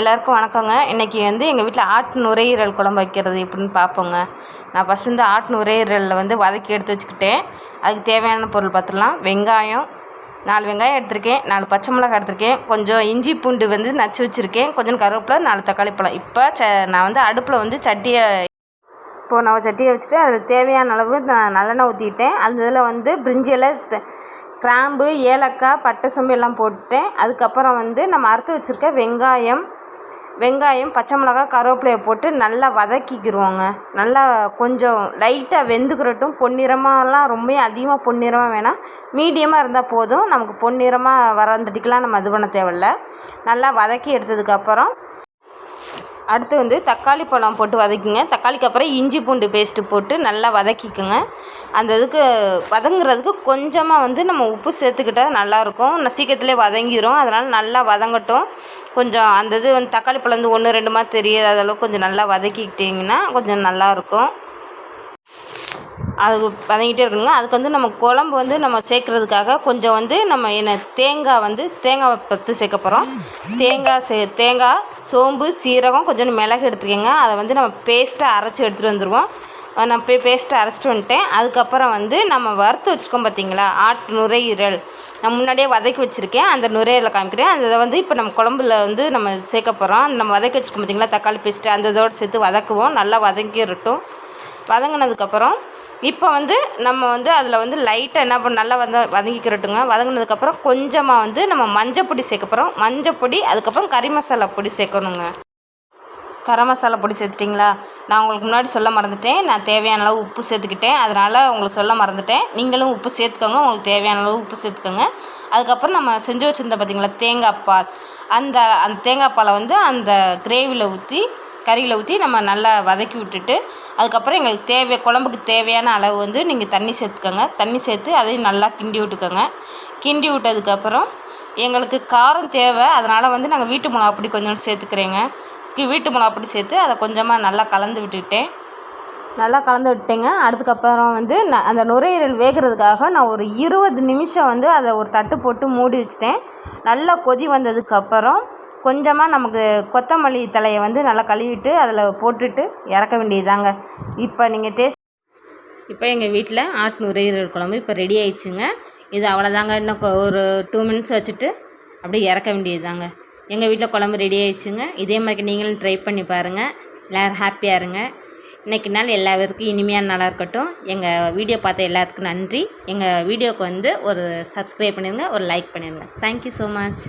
எல்லாருக்கும் வணக்கங்க. இன்றைக்கி வந்து எங்கள் வீட்டில் ஆட்டு நுரையீரல் குழம்பு வைக்கிறது எப்படின்னு பார்ப்போங்க நான் ஃபஸ்ட் இந்த ஆட்டு நுரையீரலில் வந்து வதக்கி எடுத்து வச்சுக்கிட்டேன். அதுக்கு தேவையான பொருள் பார்த்துடலாம் வெங்காயம் நாலு வெங்காயம் எடுத்திருக்கேன். நாலு பச்சை மிளகாய் எடுத்திருக்கேன். கொஞ்சம் இஞ்சி பூண்டு வந்து நச்சு வச்சுருக்கேன். கொஞ்சம் கருவேப்பிலை நாலு தக்காளி பழம். இப்போ ச நான் வந்து அடுப்பில் வந்து சட்டியை இப்போ நான் சட்டியை வச்சுட்டு அதில் தேவையான அளவு நான் நல்லெண்ணெய் ஊற்றிக்கிட்டேன் அந்த இதில் வந்து பிரிஞ்சியில் கிராம்பு ஏலக்காய் பட்டை சோம்பு எல்லாம் போட்டுட்டேன். அதுக்கப்புறம் வந்து நம்ம அறுத்து வச்சுருக்க வெங்காயம் வெங்காயம் பச்சை மிளகா கருவேப்பிலையை போட்டு நல்லா வதக்கிக்கிருவோங்க. நல்லா கொஞ்சம் லைட்டாக வெந்துக்கிறட்டும் பொன்னிறமாலாம் ரொம்ப அதிகமாக பொன்னிறமாக வேணாம். மீடியமாக இருந்தால் போதும். நமக்கு பொன்னிறமாக வரந்தடிக்கலாம் நம்ம இது பண்ண தேவையில்ல. நல்லா வதக்கி எடுத்ததுக்கப்புறம் அடுத்து வந்து தக்காளி பழம் போட்டு வதக்கிங்க. தக்காளிக்கு அப்புறம் இஞ்சி பூண்டு பேஸ்ட்டு போட்டு நல்லா வதக்கிக்கோங்க. அந்த இதுக்கு வதங்குறதுக்கு கொஞ்சமாக வந்து நம்ம உப்பு சேர்த்துக்கிட்டா நல்லாயிருக்கும். சீக்கிரத்துலேயே வதங்கிரும். அதனால் நல்லா வதங்கட்டும். கொஞ்சம் அந்த இது வந்து தக்காளி பழம் வந்து ஒன்று ரெண்டு மாதிரி தெரியாத அளவுக்கு கொஞ்சம் நல்லா வதக்கிக்கிட்டிங்கன்னா கொஞ்சம் நல்லாயிருக்கும். அது வதங்கிட்டே இருக்கணுங்க. அதுக்கு வந்து நம்ம குழம்பு வந்து நம்ம சேர்க்குறதுக்காக கொஞ்சம் வந்து நம்ம என்ன தேங்காய் வந்து தேங்காய் பற்று சேர்க்க போகிறோம் தேங்காய் சே தேங்காய் சோம்பு சீரகம் கொஞ்சோண்டு மிளகு எடுத்துக்கோங்க. அதை வந்து நம்ம பேஸ்ட்டாக அரைச்சி எடுத்துகிட்டு வந்துடுவோம் நான் போய் பேஸ்ட்டை அரைச்சிட்டு வந்துட்டேன். அதுக்கப்புறம் வந்து நம்ம வறுத்து வச்சுக்கோம் பார்த்தீங்களா ஆட்டு நுரையீரல். நான் முன்னாடியே வதக்கி வச்சுருக்கேன். அந்த நுரையீரலை காமிக்கிறேன். அதை வந்து இப்போ நம்ம குழம்புல வந்து நம்ம சேர்க்க போகிறோம் நம்ம வதக்கி வச்சுக்கோம் பார்த்தீங்களா தக்காளி பேஸ்ட்டு அந்த இதோடு சேர்த்து வதக்குவோம். நல்லா வதங்கிடட்டும் வதங்கினதுக்கப்புறம் இப்போ வந்து நம்ம வந்து அதில் வந்து லைட்டாக என்ன பண்ண நல்லா வந்து வதங்கிக்கிறட்டுங்க. வதங்கினதுக்கப்புறம் கொஞ்சமாக வந்து நம்ம மஞ்சப்பொடி சேர்க்க போகிறோம் மஞ்சப்பொடி அதுக்கப்புறம் கறி மசாலா பொடி சேர்க்கணுங்க. கரம் மசாலா பொடி சேர்த்துட்டிங்களா? நான் உங்களுக்கு முன்னாடி சொல்ல மறந்துட்டேன். நான் தேவையான அளவு உப்பு சேர்த்துக்கிட்டேன். அதனால் உங்களுக்கு சொல்ல மறந்துட்டேன். நீங்களும் உப்பு சேர்த்துக்கோங்க. உங்களுக்கு தேவையான அளவு உப்பு சேர்த்துக்கோங்க. அதுக்கப்புறம் நம்ம செஞ்சு வச்சுருந்தோம் பார்த்தீங்களா தேங்காய் பால். அந்த அந்த தேங்காய் பாலை வந்து அந்த கிரேவியில் ஊற்றி கறியில் ஊற்றி நம்ம நல்லா வதக்கி விட்டுட்டு அதுக்கப்புறம் எங்களுக்கு தேவை குழம்புக்கு தேவையான அளவு வந்து நீங்கள் தண்ணி சேர்த்துக்கோங்க. தண்ணி சேர்த்து அதையும் நல்லா கிண்டி விட்டுக்கோங்க. கிண்டி விட்டதுக்கப்புறம் எங்களுக்கு காரம் தேவை அதனால் வந்து நாங்கள் வீட்டு மிளகா அப்படி கொஞ்சம் சேர்த்துக்கிறேங்க. வீட்டு மிளகா அப்படி சேர்த்து அதை கொஞ்சமாக நல்லா கலந்து விட்டுக்கிட்டேன். நல்லா கலந்து விட்டேங்க அதுக்கப்புறம் வந்து நான் அந்த நுரையீரல் வேகிறதுக்காக நான் ஒரு இருபது நிமிஷம் வந்து அதை ஒரு தட்டு போட்டு மூடி வச்சிட்டேன். நல்லா கொதி வந்ததுக்கப்புறம் கொஞ்சமாக நமக்கு கொத்தமல்லி தலையை வந்து நல்லா கழுவிட்டு அதில் போட்டுட்டு இறக்க வேண்டியதுதாங்க. இப்போ நீங்கள் டேஸ்ட் இப்போ எங்கள் வீட்டில் ஆட்டு நுரையீரல் குழம்பு இப்போ ரெடி ஆயிடுச்சுங்க. இது அவ்வளோதாங்க இன்னும் ஒரு டூ மினிட்ஸ் வச்சுட்டு அப்படியே இறக்க வேண்டியதுதாங்க. எங்கள் வீட்டில் குழம்பு ரெடி ஆயிடுச்சுங்க. இதே மாதிரி நீங்களும் ட்ரை பண்ணி பாருங்கள் எல்லோரும் ஹாப்பியாக இருங்க. இன்னைக்கு நாள் எல்லா பேருக்கும் இனிமையான நாளாக இருக்கட்டும். எங்கள் வீடியோ பார்த்த எல்லாத்துக்கும் நன்றி. எங்கள் வீடியோவுக்கு வந்து ஒரு சப்ஸ்கிரைப் பண்ணிடுங்க ஒரு லைக் பண்ணிடுங்க தேங்க்யூ ஸோ மச்